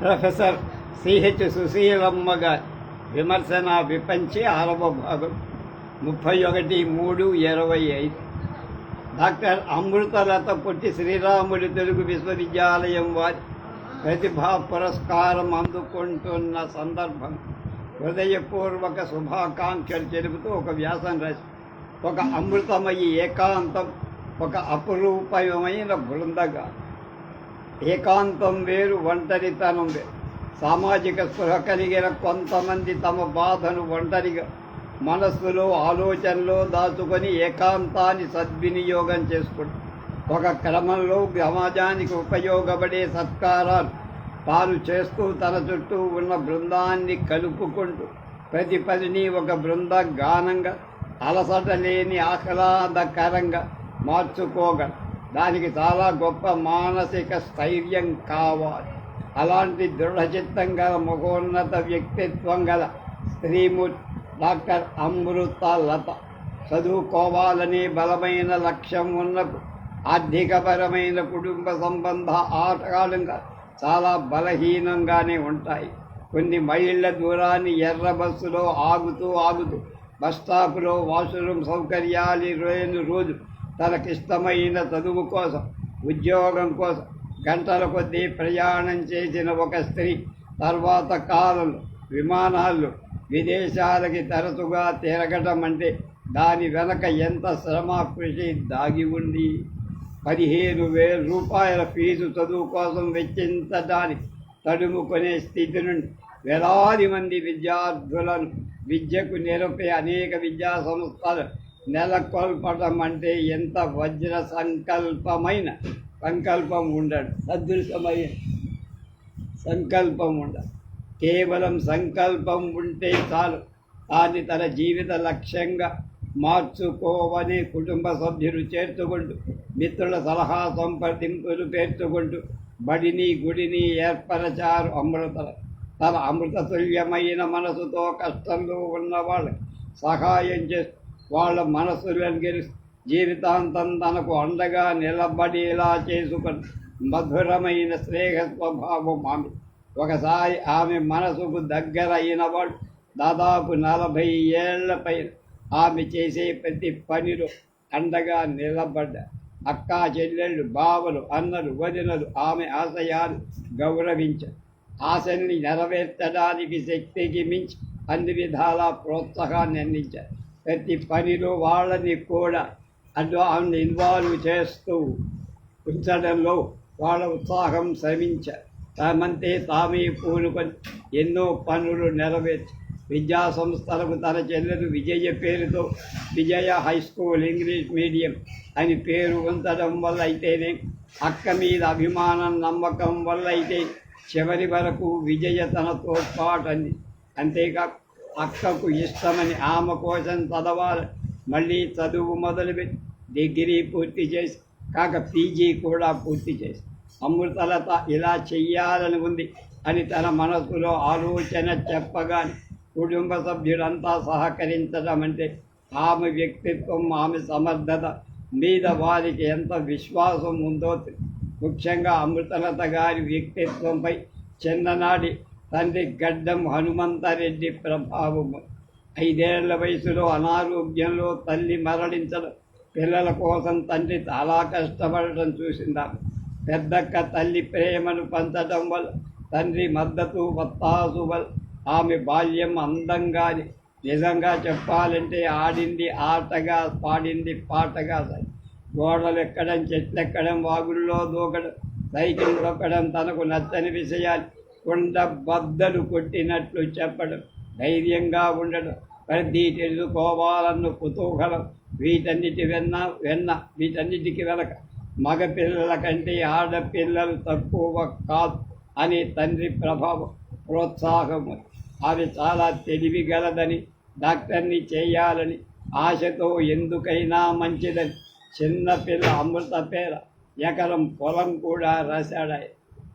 Professor CH Susheelamma గారి విమర్శన విపంచి ఆరవ భాగం ముప్పై ఒకటి మూడు ఇరవై ఐదు. డాక్టర్ అమృతలత పొట్టి శ్రీరాముడి తెలుగు విశ్వవిద్యాలయం వారి ప్రతిభా పురస్కారం అందుకుంటున్న సందర్భం హృదయపూర్వక శుభాకాంక్షలు తెలుపుతూ ఒక వ్యాసం రాసి ఒక అమృతమయ్యి ఏకాంతం ఒక అపురూపమైన బృందగా ఏకాంతం వేరు ఒంటరితనం వేరు. సామాజిక స్పృహ కలిగిన కొంతమంది తమ బాధను ఒంటరిగా మనస్సులో ఆలోచనలో దాచుకొని ఏకాంతాన్ని సద్వినియోగం చేసుకుంటారు. ఒక క్రమంలో సమాజానికి ఉపయోగపడే సత్కారాలు తాను చేస్తూ తన చుట్టూ ఉన్న బృందాన్ని కలుపుకుంటూ ప్రతి పదిని ఒక బృంద గానంగా అలసట లేని ఆహ్లాదకరంగా మార్చుకోగలరు. దానికి చాలా గొప్ప మానసిక స్థైర్యం కావాలి. అలాంటి దృఢచిత్తం గల ముఖోన్నత వ్యక్తిత్వం గల స్త్రీమూర్తి డాక్టర్ అమృత లత చదువుకోవాలనే బలమైన లక్ష్యం ఉన్న ఆర్థికపరమైన కుటుంబ సంబంధ ఆటగాళంగా చాలా బలహీనంగానే ఉంటాయి. కొన్ని మైళ్ళ దూరాన్ని ఎర్ర బస్సులో ఆగుతూ ఆగుతూ బస్ స్టాపులో వాష్రూమ్ సౌకర్యాలు లేని రోజు తనకిష్టమైన చదువు కోసం ఉద్యోగం కోసం గంటల కొద్దీ ప్రయాణం చేసిన ఒక స్త్రీ తర్వాత కాలంలో విమానాల్లో విదేశాలకి తరచుగా తిరగటం అంటే దాని వెనక ఎంత శ్రమ కృషి దాగి ఉంది? పదిహేను వేల రూపాయల ఫీజు చదువు కోసం వెచ్చించడానికి తడుముకునే స్థితి నుండి వేలాది మంది విద్యార్థులను విద్యకు నిరపే అనేక విద్యా సంస్థలు నెలకొల్పడం అంటే ఎంత వజ్ర సంకల్పమైన సంకల్పం ఉండడు. సదృశమైన సంకల్పం ఉండదు. కేవలం సంకల్పం ఉంటే చాలు. దాన్ని తన జీవిత లక్ష్యంగా మార్చుకోవని కుటుంబ సభ్యులు చేర్చుకుంటూ మిత్రుల సలహా సంప్రదింపులు పేర్చుకుంటూ బడిని గుడిని ఏర్పరచారు అమృతల. తన అమృతతుల్యమైన మనసుతో కష్టంలో ఉన్నవాళ్ళకి సహాయం చేస్తూ వాళ్ళ మనసులను గెలిచి జీవితాంతం తనకు అండగా నిలబడేలా చేసుకుని మధురమైన స్నేహ స్వభావం ఆమె. ఒకసారి ఆమె మనసుకు దగ్గర అయిన దాదాపు నలభై ఏళ్ళ పైన ఆమె చేసే ప్రతి పనిలో అండగా నిలబడ్డ అక్కా చెల్లెళ్ళు బావలు అన్నలు వదినలు ఆమె ఆశయాలు గౌరవించారు ఆశల్ని నెరవేర్చడానికి శక్తికి మించి అన్ని విధాల ప్రోత్సాహాన్ని అందించారు ప్రతి పనిలో వాళ్ళని కూడా అటు ఇన్వాల్వ్ చేస్తూ ఉంచడంలో వాళ్ళ ఉత్సాహం శ్రమించ తామంతే తామే పూనుకొని ఎన్నో పనులు నెరవేర్చి విద్యా సంస్థలకు తన చెల్లెలు విజయ పేరుతో Vijaya high school English medium అని పేరు ఉంచడం వల్ల అయితేనే అక్క మీద అభిమానం నమ్మకం వల్ల అయితే చివరి వరకు విజయ తన తోడ్పాటని అంతేకాక అక్కకు ఇష్టమని ఆమె కోసం చదవాలి. మళ్ళీ చదువు మొదలుపెట్టి డిగ్రీ పూర్తి చేసి కాక పీజీ కూడా పూర్తి చేసి అమృతలత ఇలా చెయ్యాలని ఉంది అని తన మనసులో ఆలోచన చెప్పగానే కుటుంబ సభ్యులంతా సహకరించడం అంటే ఆమె వ్యక్తిత్వం ఆమె సమర్థత మీద వారికి ఎంత విశ్వాసం ఉందో ముఖ్యంగా అమృతలత గారి వ్యక్తిత్వంపై చిన్ననాటి తండ్రి గడ్డం హనుమంతరెడ్డి ప్రభావము. ఐదేళ్ళ వయసులో అనారోగ్యంలో తల్లి మరణించడం పిల్లల కోసం తండ్రి చాలా కష్టపడటం చూసిందా. పెద్దక్క తల్లి ప్రేమను పంచడం వల్ల తండ్రి మద్దతు వత్తాసు వల్ల ఆమె బాల్యం అందంగా నిజంగా చెప్పాలంటే ఆడింది ఆటగా పాడింది పాటగా గోడలు ఎక్కడం చెట్లు ఎక్కడం వాగుల్లో దూకడం సైకిల్ దొక్కడం తనకు నచ్చని విషయాలు కొండ బద్దలు కొట్టినట్లు చెప్పడం ధైర్యంగా ఉండడం ప్రతి తెలుసుకోవాలన్న కుతూహలం వీటన్నిటి వెన్న వెన్న వీటన్నిటికి వెనక. మగపిల్లల కంటే ఆడపిల్లలు తక్కువ కాదు అనే తండ్రి ప్రభావం ప్రోత్సాహము అవి చాలా తెలివిగలదని డాక్టర్ని చేయాలని ఆశతో ఎందుకైనా మంచిదని. చిన్నపిల్ల అమృత పేర ఎకరం పొలం కూడా రాశాడాయి.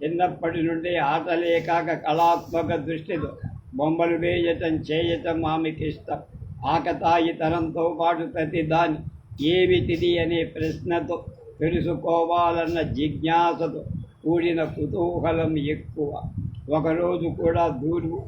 చిన్నప్పటి నుండి ఆటలే కాక కళాత్మక దృష్టితో బొమ్మలు వేయటం చేయటం ఆమెకి ఇష్టం ఆకతాయితనంతో పాటు ప్రతిదాన్ని ఏమిటిది అనే ప్రశ్నతో తెలుసుకోవాలన్న జిజ్ఞాసతో కూడిన కుతూహలం ఎక్కువ. ఒకరోజు కూడా దూరు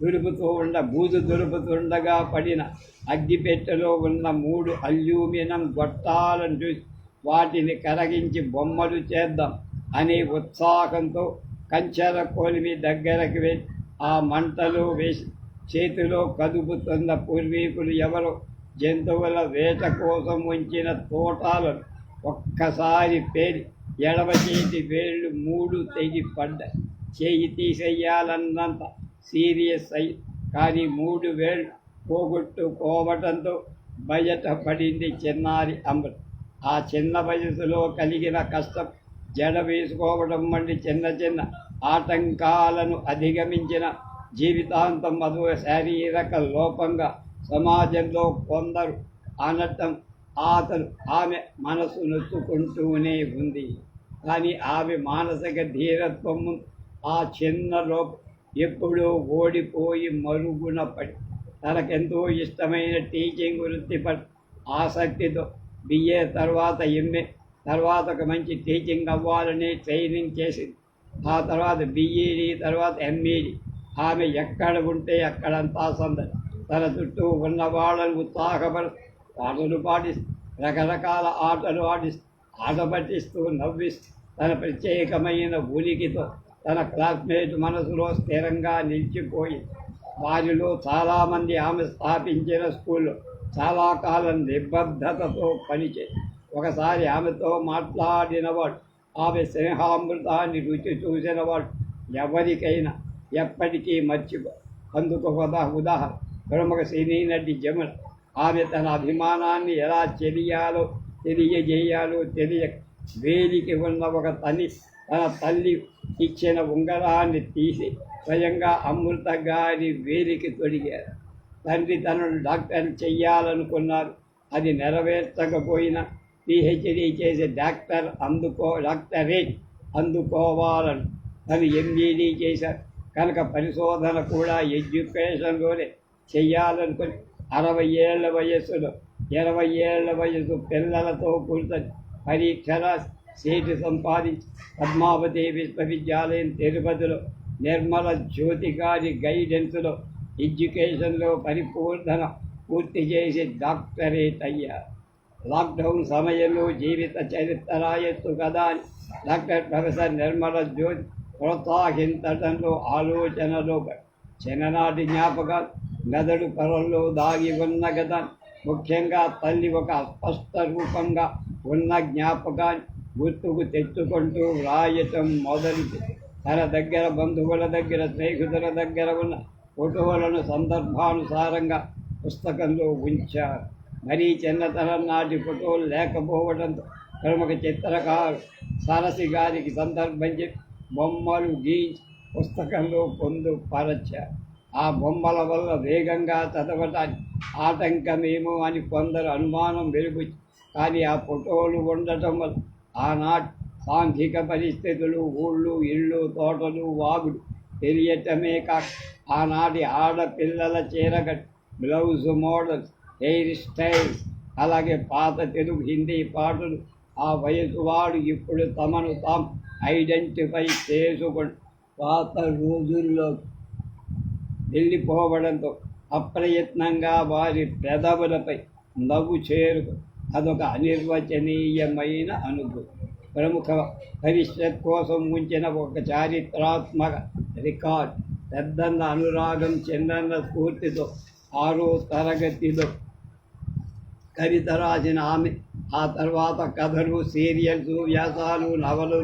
దులుపుతూ ఉండ బూజు దులుపుతుండగా పడిన అగ్గిపెట్టెలో ఉన్న మూడు అల్యూమినియం గొట్టాలను చూసి వాటిని కరగించి బొమ్మలు చేద్దాం. అనే ఉత్సాహంతో కంచెల కొలిమి దగ్గరకు వెళ్ళి ఆ మంటలు వేసి చేతిలో కదుపుతున్న పూర్వీకులు ఎవరో జంతువుల వేట కోసం ఉంచిన తోటాలను ఒక్కసారి పేరి ఎడమ చేతి వేళ్ళు మూడు తెగి పడ్డాయి చేయి తీసేయాలన్నంత సీరియస్ అయి కానీ మూడు వేళ్ళు పోగొట్టుకోవటంతో బయట పడింది చిన్నారి అమృత్ ఆ చిన్న వయసులో కలిగిన కష్టం జడ వేసుకోవడం వంటి చిన్న చిన్న ఆటంకాలను అధిగమించిన జీవితాంతం మధువ శారీరక లోపంగా సమాజంలో కొందరు అనటం అతను ఆమె మనసు నొచ్చుకుంటూనే ఉంది. కానీ ఆమె మానసిక ధీరత్వం ఆ చిన్న లోపం ఎప్పుడూ ఓడిపోయి మరుగున పడి తనకెంతో ఇష్టమైన టీచింగ్ వృత్తిపై ఆసక్తితో బిఏ తర్వాత ఎంఏ తర్వాత ఒక మంచి టీచింగ్ అవ్వాలని ట్రైనింగ్ చేసింది. ఆ తర్వాత బిఈడి తర్వాత ఎంఈడి ఆమె ఎక్కడ ఉంటే అక్కడంతా సందడి. తన చుట్టూ ఉన్న వాళ్ళను ఉత్సాహపడు పాటలు పాటిస్తూ రకరకాల ఆటలు ఆడిస్తూ ఆట పట్టిస్తూ నవ్విస్తూ తన ప్రత్యేకమైన ఉనికితో తన క్లాస్మేట్ మనసులో స్థిరంగా నిలిచిపోయి వారిలో చాలామంది ఆమె స్థాపించిన స్కూల్లో చాలా కాలం నిబద్ధతతో పనిచే ఒకసారి ఆమెతో మాట్లాడినవాడు ఆమె స్నేహామృతాన్ని రుచి చూసినవాడు ఎవరికైనా ఎప్పటికీ మర్చిపో అందుకు ఉదా ఉదాహరణ. ప్రముఖ సినీ నటి జమున ఆమె తన అభిమానాన్ని ఎలా తెలియాలో తెలియజేయాలో తెలియ వేలికి ఉన్న ఒక తల్లి తన తల్లి ఇచ్చిన ఉంగరాన్ని తీసి స్వయంగా అమృత గారి వేలికి తొడిగారు. తండ్రి తనను డాక్టర్ చెయ్యాలనుకున్నారు. అది నెరవేర్చకపోయినా పిహెచ్డి చేసే డాక్టర్ అందుకో డాక్టరేట్ అందుకోవాలని. తను ఎంబీడీ చేశారు కనుక పరిశోధన కూడా ఎడ్యుకేషన్లోనే చెయ్యాలనుకుని అరవై ఏళ్ళ వయస్సులో ఇరవై ఏళ్ళ వయసు పిల్లలతో కూర్చొని పరీక్షల సీటు సంపాదించి పద్మావతి విశ్వవిద్యాలయం తిరుపతిలో నిర్మల జ్యోతి గారి గైడెన్స్లో ఎడ్యుకేషన్లో పరిపూర్ణన పూర్తి చేసి డాక్టరేట్ అయ్యారు లాక్డౌన్ సమయంలో జీవిత చరిత్ర రాయొచ్చు కదా డాక్టర్ ప్రొఫెసర్ నిర్మల జ్యోతి ప్రోత్సహించడంలో ఆలోచనలో చిన్ననాటి జ్ఞాపకాలు మెదడు పొరల్లో దాగి ఉన్న కదా ముఖ్యంగా తల్లి ఒక అస్పష్ట రూపంగా ఉన్న జ్ఞాపకాన్ని గుర్తుకు తెచ్చుకుంటూ వ్రాయటం మొదలు తన దగ్గర బంధువుల దగ్గర స్నేహితుల దగ్గర ఉన్న ఫోటోలను సందర్భానుసారంగా పుస్తకంలో ఉంచారు। మరీ చిన్నతనం నాటి ఫోటోలు లేకపోవడంతో ప్రముఖ చిత్రకారు సరసి గారికి సందర్భించి బొమ్మలు గీయించి పుస్తకంలో పొందుపరచారు ఆ బొమ్మల వల్ల వేగంగా చదవటానికి ఆటంకమేమో అని కొందరు అనుమానం వెలుగు కానీ ఆ ఫోటోలు ఉండటం వల్ల ఆనాటి సాంఘిక పరిస్థితులు ఊళ్ళు ఇళ్ళు తోటలు వాగుడు తెలియటమే కాక ఆనాటి ఆడపిల్లల చీరగట్టు బ్లౌజ్ మోడల్స్ హెయిర్ స్టైల్ అలాగే పాత తెలుగు హిందీ పాటలు ఆ వయసు వాడు ఇప్పుడు తమను తాము ఐడెంటిఫై చేసుకొని పాత రోజుల్లో వెళ్ళిపోవడంతో అప్రయత్నంగా వారి పెదవులపై నవ్వు చేరుకు అదొక అనిర్వచనీయమైన అనుభూతి ప్రముఖ భవిష్యత్ కోసం ఉంచిన ఒక చారిత్రాత్మక రికార్డ్. పెద్దన్న అనురాగం చిన్న స్ఫూర్తితో ఆరో తరగతిలో కవిత రాసిన ఆమె ఆ తర్వాత కథలు సీరియల్స్ వ్యాసాలు నవలు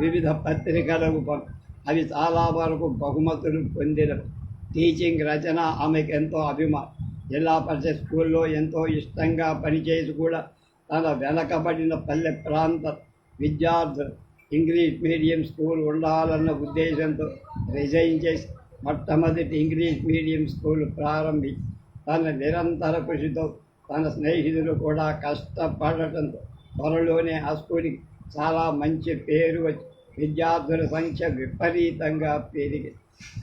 వివిధ పత్రికలకు అవి చాలా వరకు బహుమతులు పొందిన టీచింగ్ రచన ఆమెకు ఎంతో అభిమానం. జిల్లా పరిషత్ స్కూల్లో ఎంతో ఇష్టంగా పనిచేసి కూడా తన వెనకబడిన పల్లె ప్రాంత విద్యార్థులు ఇంగ్లీష్ మీడియం స్కూల్ ఉండాలన్న ఉద్దేశంతో రిజైన్ చేసి మొట్టమొదటి ఇంగ్లీష్ మీడియం స్కూల్ ప్రారంభించి తన నిరంతర కృషితో తన స్నేహితులు కూడా కష్టపడటంతో త్వరలోనే ఆ స్కూల్కి చాలా మంచి పేరు వచ్చి విద్యార్థుల సంఖ్య విపరీతంగా పెరిగింది.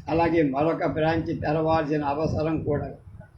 అలాగే మరొక బ్రాంచ్ తెరవాల్సిన అవసరం కూడా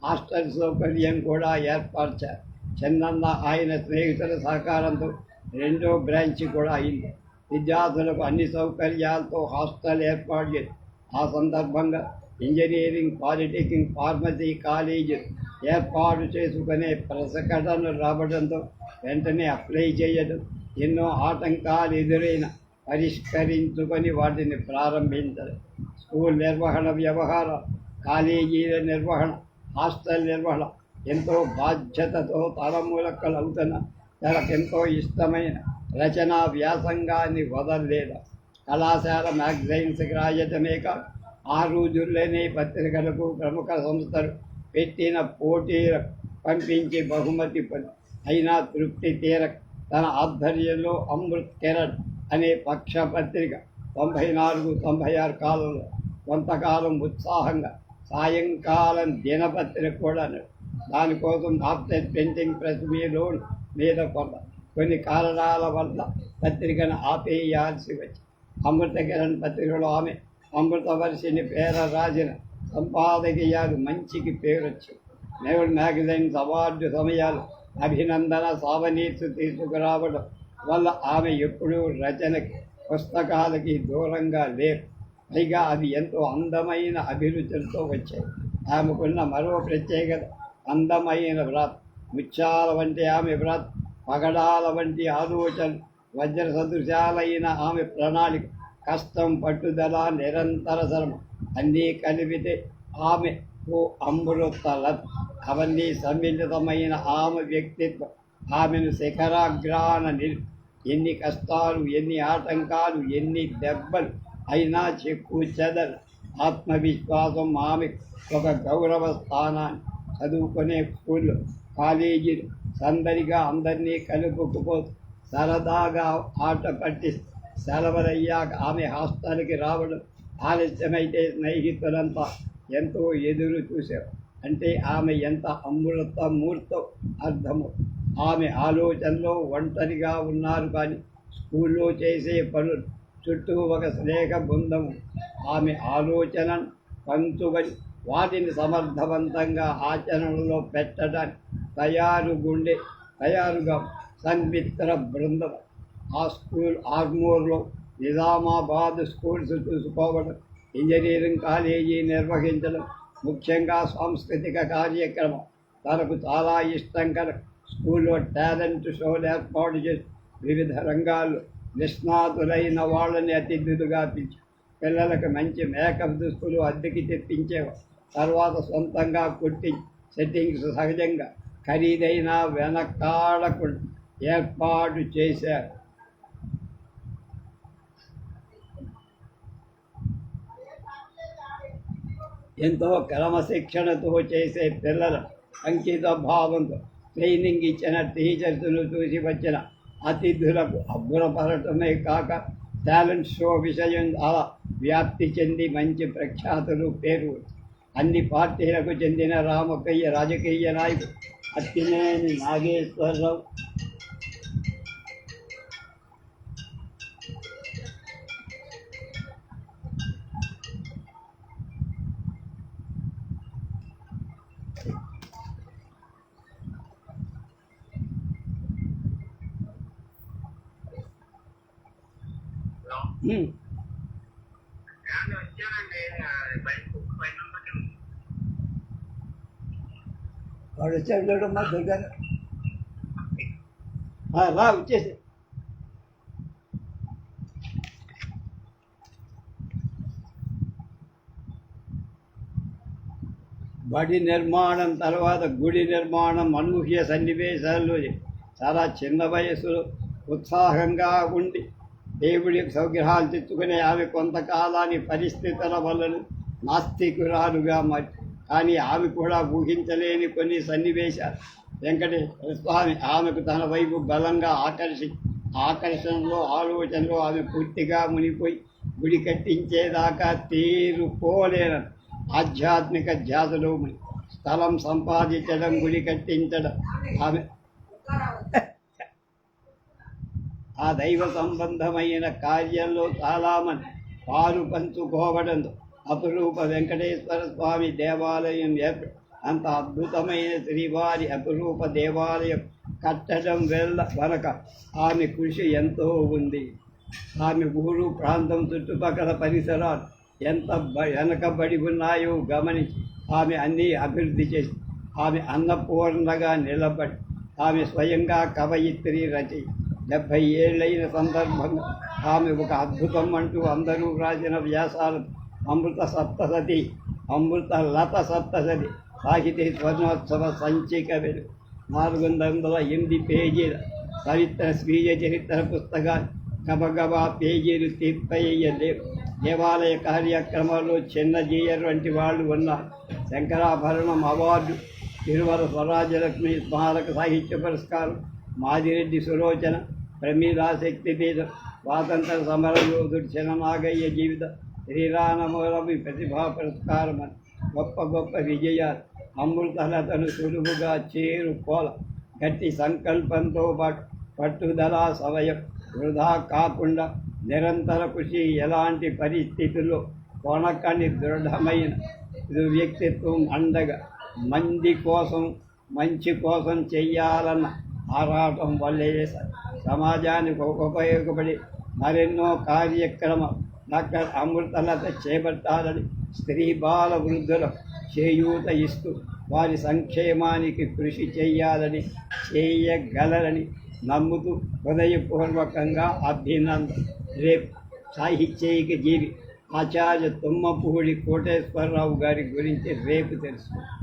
హాస్టల్ సౌకర్యం కూడా ఏర్పరిచారు. చిన్నన్న ఆయన స్నేహితుల సహకారంతో రెండో బ్రాంచ్ కూడా అయింది. విద్యార్థులకు అన్ని సౌకర్యాలతో హాస్టల్ ఏర్పాటు చేసి ఆ సందర్భంగా ఇంజనీరింగ్ పాలిటెక్నిక్ ఫార్మసీ కాలేజీ ఏర్పాటు చేసుకునే ప్రసకటనలు రావడంతో వెంటనే అప్లై చేయడం ఎన్నో ఆటంకాలు ఎదురైన పరిష్కరించుకొని వాటిని ప్రారంభించడం స్కూల్ నిర్వహణ వ్యవహారం కాలేజీల నిర్వహణ హాస్టల్ నిర్వహణ ఎంతో బాధ్యతతో తలమూలకలవుతున్న తనకెంతో ఇష్టమైన రచనా వ్యాసంగాన్ని వదలలేదు. కళాశాల మ్యాగజైన్స్కి రాయటమే కాదు ఆ రోజుల్లోనే పత్రికలకు ప్రముఖ సంస్థలు పెట్టిన పోటీలకు పంపించి బహుమతి అయినా తృప్తి తీర తన ఆధ్వర్యంలో అమృత్ కిరణ్ అనే పక్ష పత్రిక తొంభై నాలుగు తొంభై ఆరు కాలంలో కొంతకాలం ఉత్సాహంగా సాయంకాలం దినపత్రిక కూడా దానికోసం ఆఫ్సెట్ ప్రింటింగ్ ప్రెస్ మీలో మీద కొంత కొన్ని కారణాల వల్ల పత్రికను ఆపేయాల్సి వచ్చి అమృత కిరణ్ పత్రికలో ఆమె అమృతవర్షిని పేర రాసిన సంపాదకీయాలు మంచికి పేరొచ్చు. నెవర్ మ్యాగజైన్స్ అవార్డు సమయాలు అభినందన సావనీతి తీసుకురావడం వల్ల ఆమె ఎప్పుడూ రచనకి పుస్తకాలకి దూరంగా లేరు. పైగా అవి ఎంతో అందమైన అభిరుచులతో వచ్చాయి. ఆమెకున్న మరో ప్రత్యేకత అందమైన వ్రాత్. ముత్యాల వంటి ఆమె వ్రాత్ పగడాల వంటి ఆలోచన వజ్ర సదృశాలైన ఆమె ప్రణాళిక కష్టం పట్టుదల నిరంతర శ్రమ. అన్నీ కలిపితే ఆమె ఓ అమృతల అవన్నీ సమ్మిళితమైన ఆమె వ్యక్తిత్వం. ఆమెను శిఖరాగ్రాన నిల్ ఎన్ని కష్టాలు ఎన్ని ఆటంకాలు ఎన్ని దెబ్బలు అయినా చెక్కు చెదలు ఆత్మవిశ్వాసం ఆమె ఒక గౌరవ స్థానాన్ని చదువుకునే స్కూళ్ళు కాలేజీలు సందడిగా అందరినీ కలుపుకుపోతూ సరదాగా ఆట పట్టి సెలవులయ్యాక ఆమె హాస్టల్కి రావడం ఆలస్యమైతే స్నేహితులంతా ఎంతో ఎదురు చూశారు. అంటే ఆమె ఎంత అమృత మూర్తో అర్థము. ఆమె ఆలోచనలో ఒంటరిగా ఉన్నారు కానీ స్కూల్లో చేసే పనులు చుట్టూ ఒక స్నేహ బృందము. ఆమె ఆలోచన పంచుకొని వాటిని సమర్థవంతంగా ఆచరణలో పెట్టడానికి తయారు గుండె తయారుగా సన్మిత్ర బృందం ఆ స్కూల్ ఆర్మూర్లో నిజామాబాద్ స్కూల్స్ చూసుకోవడం ఇంజనీరింగ్ కాలేజీ నిర్వహించడం ముఖ్యంగా సాంస్కృతిక కార్యక్రమం. తనకు చాలా ఇష్టం కనుక స్కూల్లో టాలెంట్ షోలు ఏర్పాటు చేసి వివిధ రంగాల్లో నిష్ణాతులైన వాళ్ళని అతిథులుగా పిలిచి పిల్లలకు మంచి మేకప్ దుస్తులు అద్దెకి తెప్పించేవారు. తర్వాత సొంతంగా కుట్టి సెట్టింగ్స్ సహజంగా ఖరీదైన వెనకాడకుండా ఏర్పాటు చేశారు. ఎంతో క్రమశిక్షణతో చేసే పిల్లల అంకిత భావంతో ట్రైనింగ్ ఇచ్చిన టీచర్స్ను చూసి వచ్చిన అతిథులకు అబ్బురపడటమే కాక టాలెంట్ షో విషయం చాలా వ్యాప్తి చెంది మంచి ప్రఖ్యాతులు పేరు అన్ని పార్టీలకు చెందిన రామకయ్య రాజకీయ నాయకుడు అత్తినేని నాగేశ్వరరావు ఉమ్. నేను వచ్చానండి బయట పైన ఉన్నట్టు వాడు వచ్చాడు చూడమ్మా దుర్గారు ఆ, రా వచ్చేసి బడి నిర్మాణం తర్వాత గుడి నిర్మాణం అనూహ్య సన్నివేశాల్లో చాలా చిన్న వయసులో ఉత్సాహంగా ఉండి దేవుడి సౌగ్రహాలు తెచ్చుకునే ఆమె కొంతకాలాని పరిస్థితుల వలన నాస్తికురాలుగా మరి కానీ ఆమె కూడా ఊహించలేని కొన్ని సన్నివేశాలు. వెంకటేశ్వర స్వామి ఆమెకు తన వైపు బలంగా ఆకర్షి ఆకర్షణలో ఆలోచనలో ఆమె పూర్తిగా మునిపోయి గుడి కట్టించేదాకా తీరుకోలేనని ఆధ్యాత్మిక ధ్యాసలో స్థలం సంపాదించడం గుడి కట్టించడం ఆమె ఆ దైవ సంబంధమైన కార్యంలో చాలామంది పాలు పంచుకోవడంతో అపురూప వెంకటేశ్వర స్వామి దేవాలయం ఏర్పడి అంత అద్భుతమైన శ్రీవారి అపురూప దేవాలయం కట్టడం వెళ్ళ వనక ఆమె కృషి ఎంతో ఉంది. ఆమె ఊరు ప్రాంతం చుట్టుపక్కల పరిసరాలు ఎంత బ- వెనకబడి ఉన్నాయో గమనించి ఆమె అన్నీ అభివృద్ధి చేసి ఆమె అన్నపూర్ణగా నిలబడి ఆమె స్వయంగా కవయిత్రి రచయి డెబ్భై ఏళ్ళైన సందర్భంగా ఆమె ఒక అద్భుతం అంటూ అందరూ రాసిన వ్యాసాలు. అమృత సప్తసతి అమృత లత సప్తసతి సాహితీ స్వర్ణోత్సవ సంచిక వెలు. నాలుగు వందల ఎనిమిది పేజీల చరిత్ర స్వీయ చరిత్ర పుస్తకాలు గబగబా పేజీలు తీర్పయ్యలేవు. దేవాలయ కార్యక్రమాలు చిన్నజీయర్ వంటి వాళ్ళు ఉన్నారు శంకరాభరణం అవార్డు తిరుమల స్వరాజ్యలక్ష్మి స్మారక సాహిత్య పురస్కారం మాదిరెడ్డి సులోచన ప్రమీలా శక్తిపీఠం స్వాతంత్ర సమర యోధుడు చిన్ననాగయ్య జీవిత శ్రీరామూలమి ప్రతిభా పురస్కారం అని గొప్ప గొప్ప విజయాలు అమృతలతను సులువుగా చేరుకోల గట్టి సంకల్పంతో పాటు పట్టుదల సమయం వృధా కాకుండా నిరంతర కృషి ఎలాంటి పరిస్థితుల్లో కొనకని దృఢమైన ఇది వ్యక్తిత్వం అండగా మంది కోసం మంచి కోసం చెయ్యాలన్న ఆరాటం వల్లే సమాజానికి ఉపయోగపడి మరెన్నో కార్యక్రమం డాక్టర్ అమృతలత చేపట్టాలని స్త్రీ బాల వృద్ధులకు చేయూత ఇస్తూ వారి సంక్షేమానికి కృషి చేయాలని చేయగలరని నమ్ముతూ హృదయపూర్వకంగా అభినందన రేపు సాహిత్యయిక జీవి ఆచార్య తుమ్మపూడి కోటేశ్వరరావు గారి గురించి రేపు తెలుసుకుందాం.